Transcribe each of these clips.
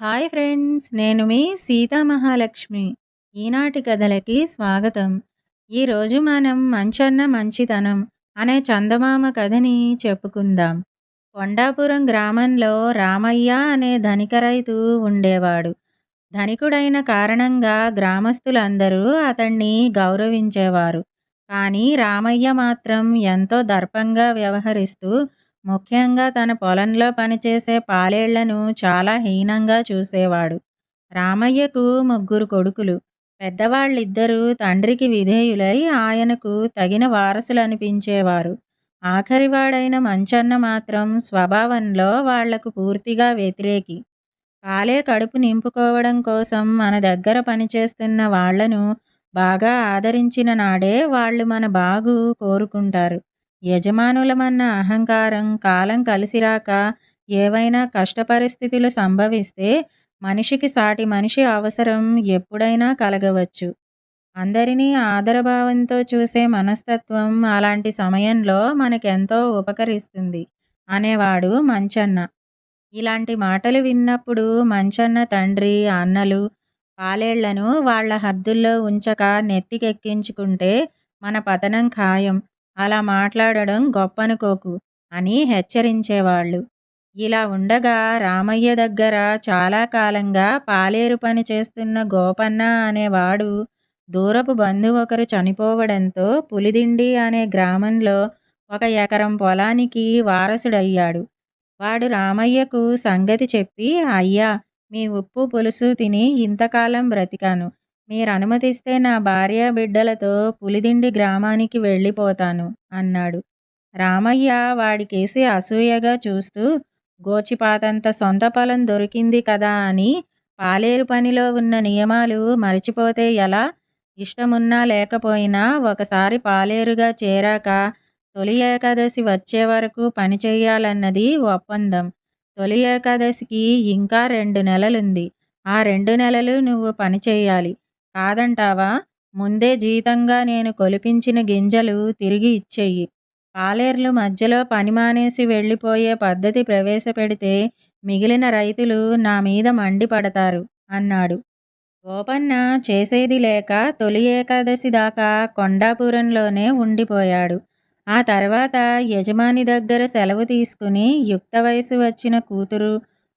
Hi friends నేను మీ సీతా మహాలక్ష్మి ఈనాటి కథలకి స్వాగతం. ఈరోజు మనం మంచన్న మంచితనం అనే చందమామ కథని చెప్పుకుందాం. కొండాపురం గ్రామంలో రామయ్య అనే ధనిక రైతు ఉండేవాడు. ధనికుడైన కారణంగా గ్రామస్తులందరూ అతన్ని గౌరవించేవారు. కానీ రామయ్య మాత్రం ఎంతో దర్పంగా వ్యవహరిస్తూ ముఖ్యంగా తన పొలంలో పనిచేసే పాలేళ్ళను చాలా హీనంగా చూసేవాడు. రామయ్యకు ముగ్గురు కొడుకులు. పెద్దవాళ్ళిద్దరూ తండ్రికి విధేయులై ఆయనకు తగిన వారసులు అనిపించేవారు ఆఖరివాడైన మంచన్న మాత్రం స్వభావంలో వాళ్ళకు పూర్తిగా వ్యతిరేకి. కాలే కడుపు నింపుకోవడం కోసం మన దగ్గర పనిచేస్తున్న వాళ్ళను బాగా ఆదరించిన నాడే వాళ్ళు మన బాగు కోరుకుంటారు. యజమానులమన్న అహంకారం కాలం కలిసిరాక ఏవైనా కష్ట పరిస్థితులు సంభవిస్తే మనిషికి సాటి మనిషి అవసరం ఎప్పుడైనా కలగవచ్చు. అందరినీ ఆదరభావంతో చూసే మనస్తత్వం అలాంటి సమయంలో మనకెంతో ఉపకరిస్తుంది అనేవాడు మంచన్న. ఇలాంటి మాటలు విన్నప్పుడు మంచన్న తండ్రి అన్నలు పాలేళ్ళను వాళ్ళ హద్దుల్లో ఉంచక నెత్తికెక్కించుకుంటే మన పతనం ఖాయం. అలా మాట్లాడడం గొప్పనుకోకు అని హెచ్చరించేవాళ్ళు. ఇలా ఉండగా రామయ్య దగ్గర చాలా కాలంగా పాలేరు పని చేస్తున్న గోపన్న అనేవాడు దూరపు బంధువు ఒకరు చనిపోవడంతో పులిదిండి అనే గ్రామంలో ఒక ఎకరం పొలానికి వారసుడయ్యాడు. వాడు రామయ్యకు సంగతి చెప్పి అయ్యా మీ ఉప్పు పులుసు తిని ఇంతకాలం బ్రతికాను. మీరు అనుమతిస్తే నా భార్య బిడ్డలతో పులిదిండి గ్రామానికి వెళ్ళిపోతాను అన్నాడు. రామయ్య వాడికేసి అసూయగా చూస్తూ గోచిపాతంత సొంత పొలం దొరికింది కదా అని పాలేరు పనిలో ఉన్న నియమాలు మరిచిపోతే ఎలా? ఇష్టమున్నా లేకపోయినా ఒకసారి పాలేరుగా చేరాక తొలి ఏకాదశి వచ్చే వరకు పని చేయాలన్నది ఒప్పందం. తొలి ఏకాదశికి ఇంకా రెండు నెలలుంది. ఆ రెండు నెలలు నువ్వు పని చేయాలి కాదంటావా? ముందే జీతంగా నేను కొలిపించిన గింజలు తిరిగి ఇచ్చెయ్యి పాలేర్లు మధ్యలో పని మానేసి వెళ్ళిపోయే పద్ధతి ప్రవేశపెడితే మిగిలిన రైతులు నా మీద మండిపడతారు అన్నాడు. గోపన్న చేసేది లేక తొలి ఏకాదశి దాకా కొండాపురంలోనే ఉండిపోయాడు. ఆ తర్వాత యజమాని దగ్గర సెలవు తీసుకుని యుక్త వయసు వచ్చిన కూతురు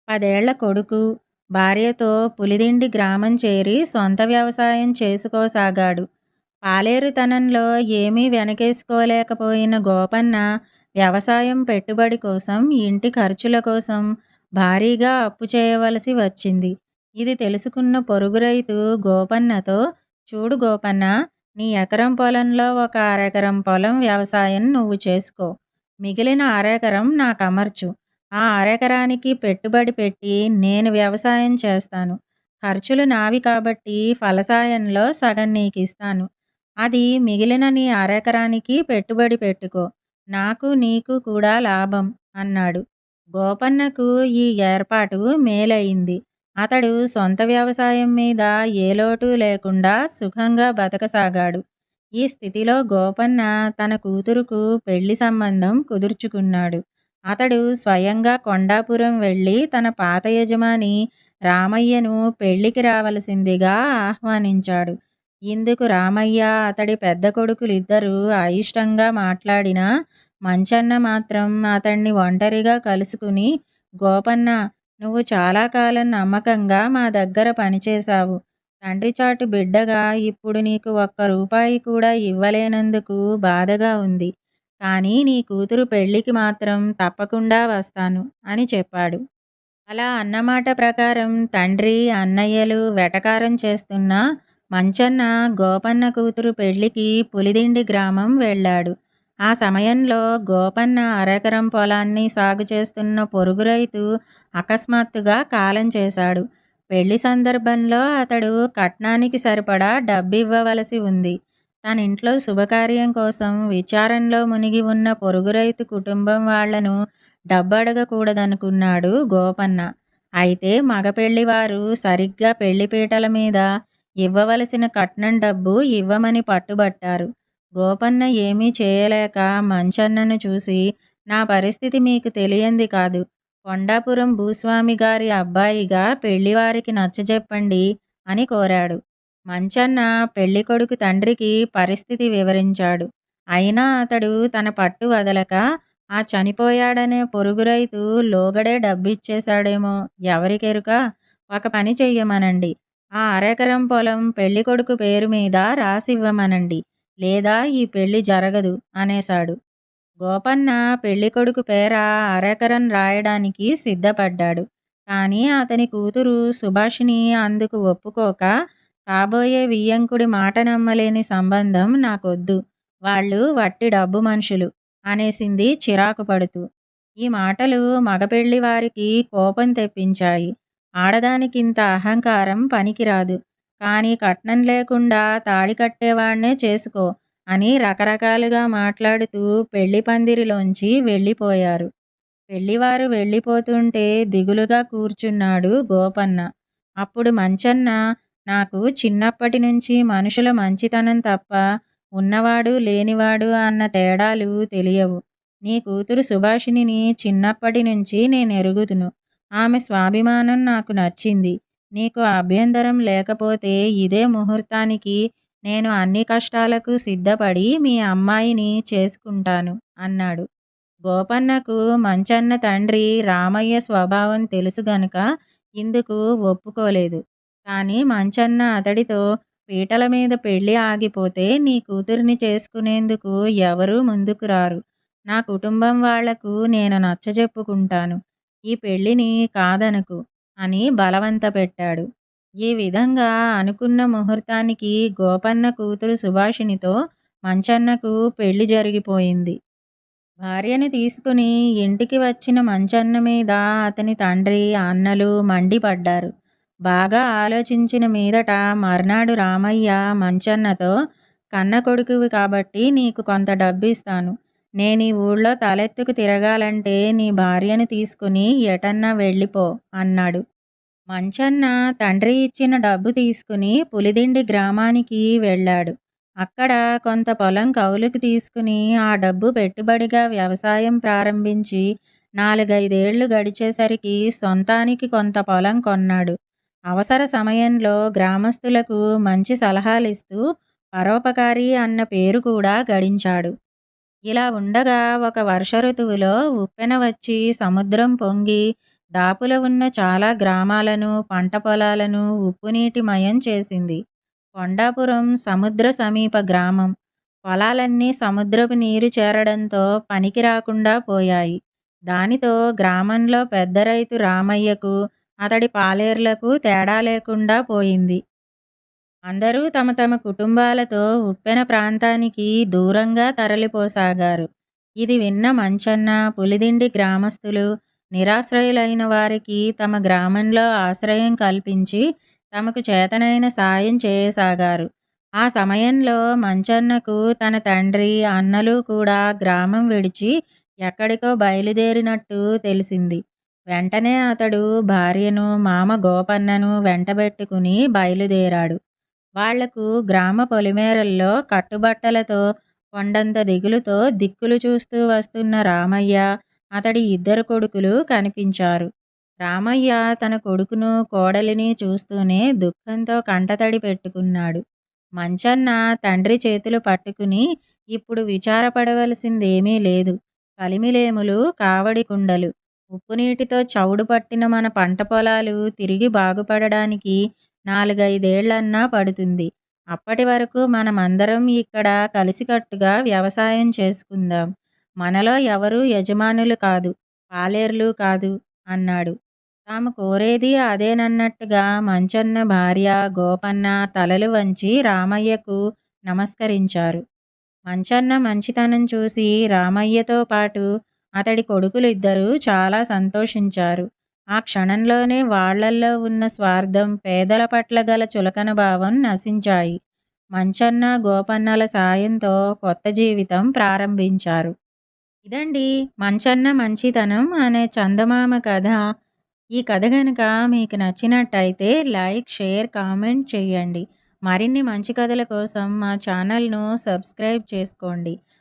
పదేళ్ళ కొడుకు భార్యతో పులిదిండి గ్రామం చేరి సొంత వ్యవసాయం చేసుకోసాగాడు. పాలేరుతనంలో ఏమీ వెనకేసుకోలేకపోయిన గోపన్న వ్యవసాయం పెట్టుబడి కోసం ఇంటి ఖర్చుల కోసం భారీగా అప్పు చేయవలసి వచ్చింది. ఇది తెలుసుకున్న పొరుగు రైతు గోపన్నతో చూడు గోపన్న నీ ఎకరం పొలంలో ఒక అరెకరం పొలం వ్యవసాయం నువ్వు చేసుకో. మిగిలిన అరెకరం నాకు అమర్చు ఆ అరెకరానికి పెట్టుబడి పెట్టి నేను వ్యవసాయం చేస్తాను. ఖర్చులు నావి కాబట్టి ఫలసాయంలో సగం నీకు ఇస్తాను అది మిగిలిన నీ అరెకరానికి పెట్టుబడి పెట్టుకో. నాకు నీకు కూడా లాభం అన్నాడు. గోపన్నకు ఈ ఏర్పాటు మేలయింది అతడు సొంత వ్యవసాయం మీద ఏ లోటు లేకుండా సుఖంగా బతకసాగాడు. ఈ స్థితిలో గోపన్న తన కూతురుకు పెళ్ళి సంబంధం కుదుర్చుకున్నాడు. అతడు స్వయంగా కొండాపురం వెళ్ళి తన పాత యజమాని రామయ్యను పెళ్ళికి రావలసిందిగా ఆహ్వానించాడు. ఇందుకు రామయ్య అతడి పెద్ద కొడుకులిద్దరూ అయిష్టంగా మాట్లాడినా మంచన్న మాత్రం అతన్ని ఒంటరిగా కలుసుకుని గోపన్న నువ్వు చాలా కాలం నమ్మకంగా మా దగ్గర పనిచేశావు. తండ్రి చాటు బిడ్డగా ఇప్పుడు నీకు ఒక్క రూపాయి కూడా ఇవ్వలేనందుకు బాధగా ఉంది. కానీ నీ కూతురు పెళ్ళికి మాత్రం తప్పకుండా వస్తాను అని చెప్పాడు. అలా అన్నమాట ప్రకారం తండ్రి అన్నయ్యలు వెటకారం చేస్తున్న మంచన్న గోపన్న కూతురు పెళ్ళికి పులిదిండి గ్రామం వెళ్ళాడు. ఆ సమయంలో గోపన్న అరెకరం పొలాన్ని సాగు చేస్తున్న పొరుగు రైతు అకస్మాత్తుగా కాలం చేశాడు. పెళ్ళి సందర్భంలో అతడు కట్నానికి సరిపడా డబ్బివ్వవలసి ఉంది. తన ఇంట్లో శుభకార్యం కోసం విచారంలో మునిగి ఉన్న పొరుగు రైతు కుటుంబం వాళ్ళను డబ్బడగకూడదనుకున్నాడు గోపన్న. అయితే మగ పెళ్ళివారు సరిగ్గా పెళ్ళిపీటల మీద ఇవ్వవలసిన కట్నం డబ్బు ఇవ్వమని పట్టుబట్టారు. గోపన్న ఏమీ చేయలేక మంచన్నను చూసి నా పరిస్థితి మీకు తెలియంది కాదు. కొండాపురం భూస్వామి గారి అబ్బాయిగా పెళ్ళివారికి నచ్చజెప్పండి అని కోరాడు. మంచన్న పెళ్ళికొడుకు తండ్రికి పరిస్థితి వివరించాడు. అయినా అతడు తన పట్టు వదలక ఆ చనిపోయాడనే పొరుగు రైతు లోగడే డబ్బిచ్చేశాడేమో ఎవరికెరుక? ఒక పని చెయ్యమనండి. ఆ అరెకరం పొలం పెళ్ళికొడుకు పేరు మీద రాసివ్వమనండి. లేదా ఈ పెళ్ళి జరగదు అనేశాడు. గోపన్న పెళ్ళికొడుకు పేర అరెకరం రాయడానికి సిద్ధపడ్డాడు. కానీ అతని కూతురు సుభాషిణి అందుకు ఒప్పుకోక కాబోయే వియ్యంకుడి మాట నమ్మలేని సంబంధం నాకొద్దు. వాళ్ళు వట్టి డబ్బు మనుషులు అనేసింది చిరాకు పడుతూ. ఈ మాటలు మగపెళ్ళి వారికి కోపం తెప్పించాయి. ఆడదానికింత అహంకారం పనికిరాదు. కానీ కట్నం లేకుండా తాళి కట్టేవాణ్ణే చేసుకో అని రకరకాలుగా మాట్లాడుతూ పెళ్ళి పందిరిలోంచి వెళ్ళిపోయారు. పెళ్ళివారు వెళ్ళిపోతుంటే దిగులుగా కూర్చున్నాడు గోపన్న. అప్పుడు మంచన్న నాకు చిన్నప్పటి నుంచి మనుషుల మంచితనం తప్ప ఉన్నవాడు లేనివాడు అన్న తేడాలు తెలియవు. నీ కూతురు సుభాషిణిని చిన్నప్పటి నుంచి నేను ఎరుగుదును. ఆమె స్వాభిమానం నాకు నచ్చింది. నీకు అభ్యంతరం లేకపోతే ఇదే ముహూర్తానికి నేను అన్ని కష్టాలకు సిద్ధపడి మీ అమ్మాయిని చేసుకుంటాను అన్నాడు. గోపన్నకు మంచన్న తండ్రి రామయ్య స్వభావం తెలుసు గనుక ఇందుకు ఒప్పుకోలేదు. కానీ మంచన్న అతడితో పీటల మీద పెళ్ళి ఆగిపోతే నీ కూతురిని చేసుకునేందుకు ఎవరూ ముందుకు రారు. నా కుటుంబం వాళ్ళకు నేను నచ్చజెప్పుకుంటాను. ఈ పెళ్ళిని కాదనకు అని బలవంత పెట్టాడు. ఈ విధంగా అనుకున్న ముహూర్తానికి గోపన్న కూతురు సుభాషిణితో మంచన్నకు పెళ్ళి జరిగిపోయింది. భార్యని తీసుకుని ఇంటికి వచ్చిన మంచన్న మీద అతని తండ్రి అన్నలు మండిపడ్డారు. బాగా ఆలోచించిన మీదట మర్నాడు రామయ్య మంచన్నతో కన్న కొడుకువి కాబట్టి నీకు కొంత డబ్బు ఇస్తాను నేను ఈ ఊళ్ళో తలెత్తుకు తిరగాలంటే నీ భార్యను తీసుకుని ఎటన్నా వెళ్ళిపో అన్నాడు. మంచన్న తండ్రి ఇచ్చిన డబ్బు తీసుకుని పులిదిండి గ్రామానికి వెళ్ళాడు. అక్కడ కొంత పొలం కౌలుకు తీసుకుని ఆ డబ్బు పెట్టుబడిగా వ్యవసాయం ప్రారంభించి నాలుగైదేళ్ళు గడిచేసరికి సొంతానికి కొంత పొలం కొన్నాడు. అవసర సమయంలో గ్రామస్తులకు మంచి సలహాలిస్తూ పరోపకారి అన్న పేరు కూడా గడించాడు. ఇలా ఉండగా ఒక వర్ష ఋతువులో ఉప్పెన వచ్చి సముద్రం పొంగి దాపుల ఉన్న చాలా గ్రామాలను పంట పొలాలను ఉప్పునీటిమయం చేసింది. కొండాపురం సముద్ర సమీప గ్రామం. పొలాలన్నీ సముద్రపు నీరు చేరడంతో పనికి రాకుండా పోయాయి. దానితో గ్రామంలో పెద్ద రైతు రామయ్యకు అతడి పాలేర్లకు తేడా లేకుండా పోయింది. అందరూ తమ తమ కుటుంబాలతో ఉప్పెన ప్రాంతానికి దూరంగా తరలిపోసాగారు. ఇది విన్న మంచన్న పులిదిండి గ్రామస్తులు నిరాశ్రయులైన వారికి తమ గ్రామంలో ఆశ్రయం కల్పించి తమకు చేతనైన సాయం చేయసాగారు. ఆ సమయంలో మంచన్నకు తన తండ్రి అన్నలు కూడా గ్రామం విడిచి ఎక్కడికో బయలుదేరినట్టు తెలిసింది. వెంటనే అతడు భార్యను మామ గోపన్నను వెంటబెట్టుకుని బయలుదేరాడు. వాళ్ళకు గ్రామ పొలిమేరల్లో కట్టుబట్టలతో కొండంత దిగులుతో దిక్కులు చూస్తూ వస్తున్న రామయ్య అతడి ఇద్దరు కొడుకులు కనిపించారు. రామయ్య తన కొడుకును కోడలిని చూస్తూనే దుఃఖంతో కంటతడి పెట్టుకున్నాడు. మంచన్న తండ్రి చేతులు పట్టుకుని ఇప్పుడు విచారపడవలసిందేమీ లేదు. కలిమిలేములు కావడి కుండలు ఉప్పునీటితో చౌడు పట్టిన మన పంట పొలాలు తిరిగి బాగుపడడానికి నాలుగైదేళ్ళన్నా పడుతుంది. అప్పటి వరకు మనమందరం ఇక్కడ కలిసికట్టుగా వ్యవసాయం చేసుకుందాం. మనలో ఎవరు యజమానులు కాదు పాలేర్లు కాదు అన్నాడు. తాము కోరేది అదేనన్నట్టుగా మంచన్న భార్య గోపన్న తలలు వంచి రామయ్యకు నమస్కరించారు. మంచన్న మంచితనం చూసి రామయ్యతో పాటు అతడి కొడుకులు ఇద్దరు చాలా సంతోషించారు. ఆ క్షణంలోనే వాళ్ళల్లో ఉన్న స్వార్థం పేదల పట్ల గల చులకన భావం నశించాయి. మంచన్న గోపన్నల సాయంతో కొత్త జీవితం ప్రారంభించారు. ఇదండి మంచన్న మంచితనం అనే చందమామ కథ. ఈ కథ కనుక మీకు నచ్చినట్టయితే లైక్ షేర్ కామెంట్ చేయండి. మరిన్ని మంచి కథల కోసం మా ఛానల్ను సబ్స్క్రైబ్ చేసుకోండి.